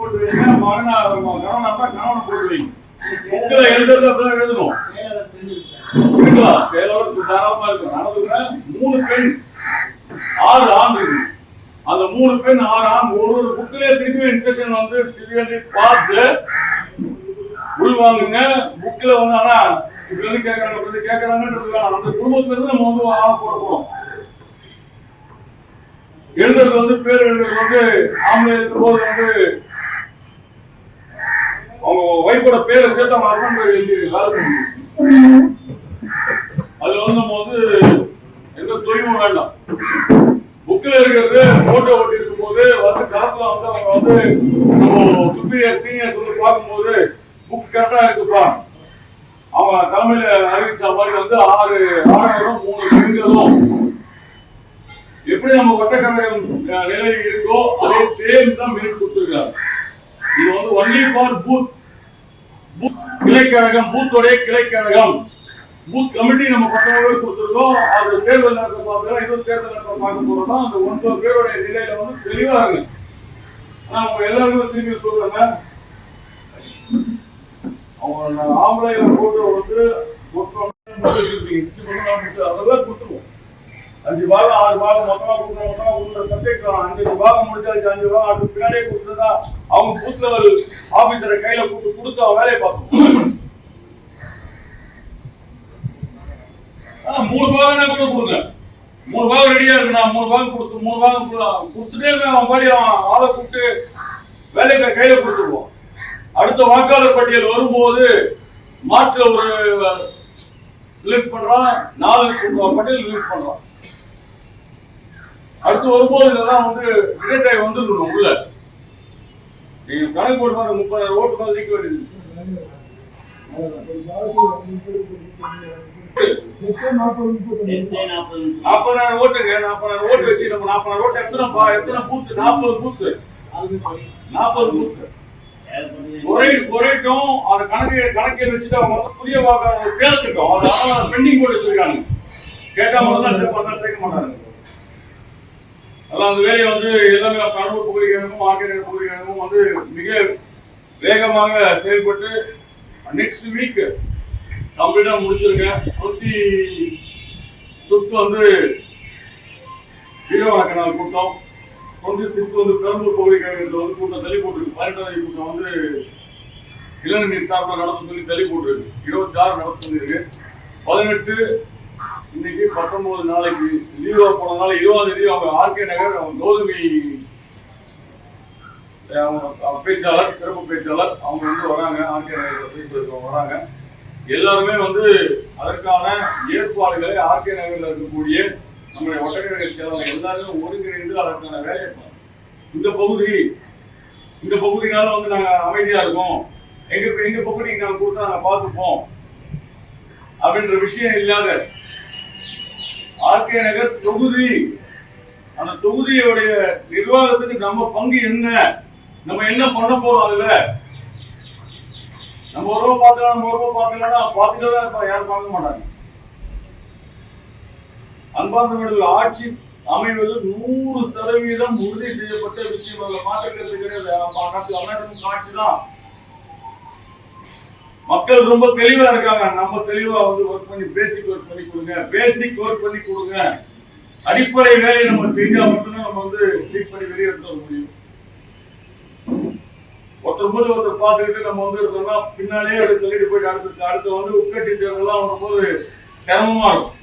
போட்டு வைங்க மகனா கணவனை போட்டு வைங்க. எழுதுறது எழுதணும். இருக்கலாம் தாராளமா இருக்கும் மூணு பெண் ஆறு ஆண் இருக்கு. அந்த மூணு பெண் ஆறு ஆண் ஒரு ஒரு புக்கிலே திருப்பி இன்ஸ்ட்ரக்ஷன் வந்து சிவியலி பார்த்து உள்வாங்குங்க. புக்ல வந்து ஆனா இப்படி வந்து கேட்கறாங்க இப்படி வந்து கேட்கறாங்கன்றது அந்த குடும்பத்துல இருந்து நம்ம வந்து ஆ போறோம். எழுதுறது வந்து பேர் எழுதுறது வந்து ஆம்பளை எழுதும்போது வந்து அவங்க ஒய்ஃபோட பேரை சேர்த்து அவங்க ஹஸ்பண்ட் பேர் எழுதி அதுல வந்து நம்ம வந்து எந்த தொய்வும் வேண்டாம். புக்கில் இருக்கிறது போட்டோ ஓட்டி இருக்கும் போது வந்து காலத்துல வந்து அவங்க வந்து நம்ம சுப்பீரியர் சீனியர்ஸ் வந்து பார்க்கும்போது புக் கரெக்டா இருக்குப்பா. அவங்க தலைமையில அறிவிச்ச மாதிரி வந்து ஆறு ஆறாயிரம் மூணு பெண்களும் எப்படி நம்ம வட்டக்கரையம் நிலை இருக்கோ அதே சேம் தான் மினிட் கொடுத்துருக்காங்க இது வந்து ஒன்லி ஃபார் பூத் கிளைக்கழகம் பூத்தோடைய கிளைக்கழகம். பூத் கமிட்டி நம்ம பத்தொன்பது கொடுத்துருக்கோம். அது தேர்தல் நேரத்தை பார்க்கலாம் இதுவும் தேர்தல் நேரத்தை பார்க்க போறோம்னா அந்த ஒன்பது பேருடைய நிலையில வந்து தெளிவாக இருக்கு. ஆனா அவங்க எல்லாருமே திரும்பி சொல்றாங்க அவங்க ஆம்பளை போட்டு வந்து மொத்தம் அஞ்சு பாகம் ஆறு பாகம் மொத்தமா கொடுக்குற மொத்தமா கொடுக்குற சப்ஜெக்ட் அஞ்சு பாகம் முடிஞ்சாச்சு அஞ்சு பாகம் அதுக்கு பின்னாடியே கொடுத்துருந்தா அவங்க பூத் லெவல் ஆபீசரை கையில கொடுத்து கொடுத்து அவன் வேலையை பார்க்கணும் மூணு பாகம் கூட கொடுங்க மூணு பாகம் ரெடியா இருக்கு நான் மூணு பாகம் கொடுத்து மூணு பாகம் கொடுத்துட்டே இருக்கேன் அவன் பாடி. அவன் ஆளை கூப்பிட்டு வேலைக்கு கையில கொடுத்துருவோம் அடுத்த வாக்காளர் பட்டியல் வரும்போது மார்ச்ல ஒரு ரிலீஸ் பண்றான். நாலு பட்டியல் ரிலீஸ் பண்றான். அடுத்து வரும்போது இதெல்லாம் வந்து ரிலேட் ஆகி வந்துருக்கணும் உள்ள. நீங்க கணக்கு போட்டு பாருங்க முப்பதாயிரம் ஓட்டு தான் நிக்க வேண்டியது. நாற்பதாயிரம் ஓட்டுங்க நாற்பதாயிரம் ஓட்டு வச்சு நம்ம நாற்பதாயிரம் ஓட்டு எத்தனை பா- எத்தனை பூத்து? நாற்பது பூத்து. நாற்பது பூத்து. குறை குறைட்டும் அந்த கணக்கு கணக்கில் வச்சுட்டு அவங்க வந்து புதிய வாக்காளர் சேர்த்துட்டோம் அதனால பெண்டிங் போட்டு வச்சிருக்காங்க. கேட்டா மட்டும் தான் சேர்ப்பாங்க சேர்க்க மாட்டாங்க. அதெல்லாம் அந்த வேலையை வந்து எல்லாமே கடவுள் பகுதிகளும் ஆக்கிரமிப்பு பகுதிகளும் வந்து மிக வேகமாக செயல்பட்டு நெக்ஸ்ட் வீக் கம்ப்ளீட்டாக முடிச்சிருங்க நூற்றி ஃபிஃப்த் வந்து வீரவணக்கனால் கூட்டம். டுவெண்ட்டி சிக்ஸ்த் வந்து பெரம்பூர் பகுதிகளில் வந்து கூட்டம் தள்ளி போட்டிருக்கு பதினெட்டாவது கூட்டம் வந்து இளநீர் சார்பில் நடத்த சொல்லி தள்ளி போட்டிருக்கு இருபத்தி ஆறு நடத்த சொல்லியிருக்கு. பதினெட்டு இன்னைக்கு பத்தொன்பது நாளைக்கு லீவா போனதுனால இருபதாம் தேதி அவங்க ஆர்கே நகர் அவங்க கோதுமை பேச்சாளர் சிறப்பு பேச்சாளர் அவங்க வந்து வராங்க. ஆர்கே நகர் பேசுறதுக்கு வராங்க. எல்லாருமே வந்து அதற்கான ஏற்பாடுகளை ஆர்கே நகர்ல இருக்கக்கூடிய நம்முடைய ஒட்டக்கரை செயலாளர் எல்லாருமே ஒருங்கிணைந்து அதற்கான வேலையை இந்த பகுதி இந்த பகுதினால வந்து நாங்க அமைதியா இருக்கோம். எங்க எங்க பகுதிக்கு நாங்க கொடுத்தா நாங்க பார்த்துப்போம். அப்படின்ற விஷயம் இல்லாத ஆர்கே நகர் தொகுதி. அந்த தொகுதியுடைய நிர்வாகத்துக்கு நம்ம பங்கு என்ன? நம்ம என்ன பண்ண போறோம் அதுல? நம்ம ஒரு ரூபா பார்த்துக்கலாம் நம்ம ஒரு ரூபா பார்த்துக்கலாம் பார்த்துட்டு தான் இருப்போம் யாரும் பார்க்க மாட்டாங்க. அன்பார்ந்தவர்கள் ஆட்சி அமைவது நூறு சதவீதம் உறுதி செய்யப்பட்ட விஷயம். அதுல மாற்றக்கிறது கிடையாது. காட்சி தான். மக்கள் ரொம்ப தெளிவா இருக்காங்க. நம்ம தெளிவா வந்து ஒர்க் பண்ணி பேசிக் ஒர்க் பண்ணி கொடுங்க. பேசிக் ஒர்க் பண்ணி கொடுங்க. அடிப்படை வேலையை நம்ம செஞ்சா மட்டும்தான் நம்ம வந்து ட்ரீட் பண்ணி வெளியே எடுத்து வர முடியும். ஒருத்தர் போது ஒருத்தர் பார்த்துக்கிட்டு நம்ம வந்து இருக்கோம்னா பின்னாலே அப்படி சொல்லிட்டு போயிட்டு அடுத்து அடுத்து வந்து உட்கட்டி தேர்தலாம் வரும்போது சிரமமா இருக்கும்.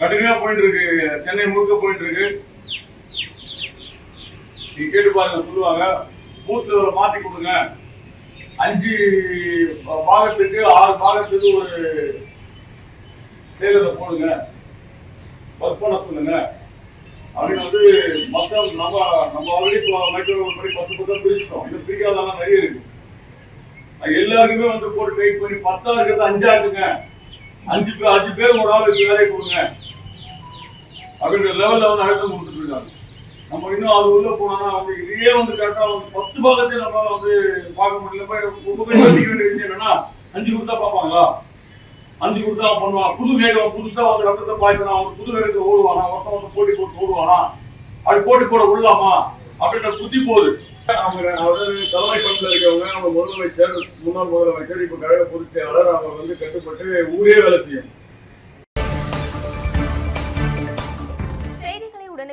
கடுமையா போயிட்டு இருக்கு. சென்னை முழுக்க போயிட்டு இருக்கு. நீ கேட்டு பாருங்க சொல்லுவாங்க பூத் மாற்றி மாத்தி கொடுங்க. அஞ்சு பாகத்துக்கு ஆறு பாகத்துக்கு ஒரு சேலத்தை போடுங்க. ஒர்க் பண்ண சொல்லுங்க. அப்படின்னு வந்து மக்கள் நம்ம நம்ம ஆல்ரெடி மைக்ரோ படி பத்து பக்கம் பிரிச்சிட்டோம். இது பிரிக்காதெல்லாம் நிறைய இருக்கு. எல்லாருக்குமே வந்து போட்டு ட்ரை பண்ணி பத்தா இருக்கிறது அஞ்சா இருக்குங்க. அஞ்சு பேர் அஞ்சு பேர் ஒரு ஆளுக்கு வேலையை கொடுங்க. அப்படின்ற லெவலில் வந்து அழுத்தம் கொடுத்துட்டு இருக்காங்க. நம்ம இன்னும் அது உள்ள போனா வந்து இதே வந்து கரெக்டா வந்து பத்து பாகத்தையும் நம்மளால வந்து பார்க்க முடியல. போய் ரொம்ப பேர் யோசிக்க வேண்டிய விஷயம் என்னன்னா அஞ்சு கொடுத்தா பார்ப்பாங்களா? அஞ்சு கொடுத்தா அவன் பண்ணுவான் புது வேகம் புதுசா வந்து ரத்தத்தை பாய்ச்சனா அவன் புது வேகத்தை ஓடுவானா? ஒருத்தன் வந்து போட்டி போட்டு ஓடுவானா? அப்படி போட்டி போட விடலாமா அப்படின்ற புத்தி போகுது. அவங்க அதாவது தலைமை பண்பில் இருக்கவங்க அவங்க முதலமைச்சர் முன்னாள் முதலமைச்சர் இப்போ கழக பொதுச் செயலாளர் அவங்க வந்து கட்டுப்பட்டு ஊரே வேலை செய்யும்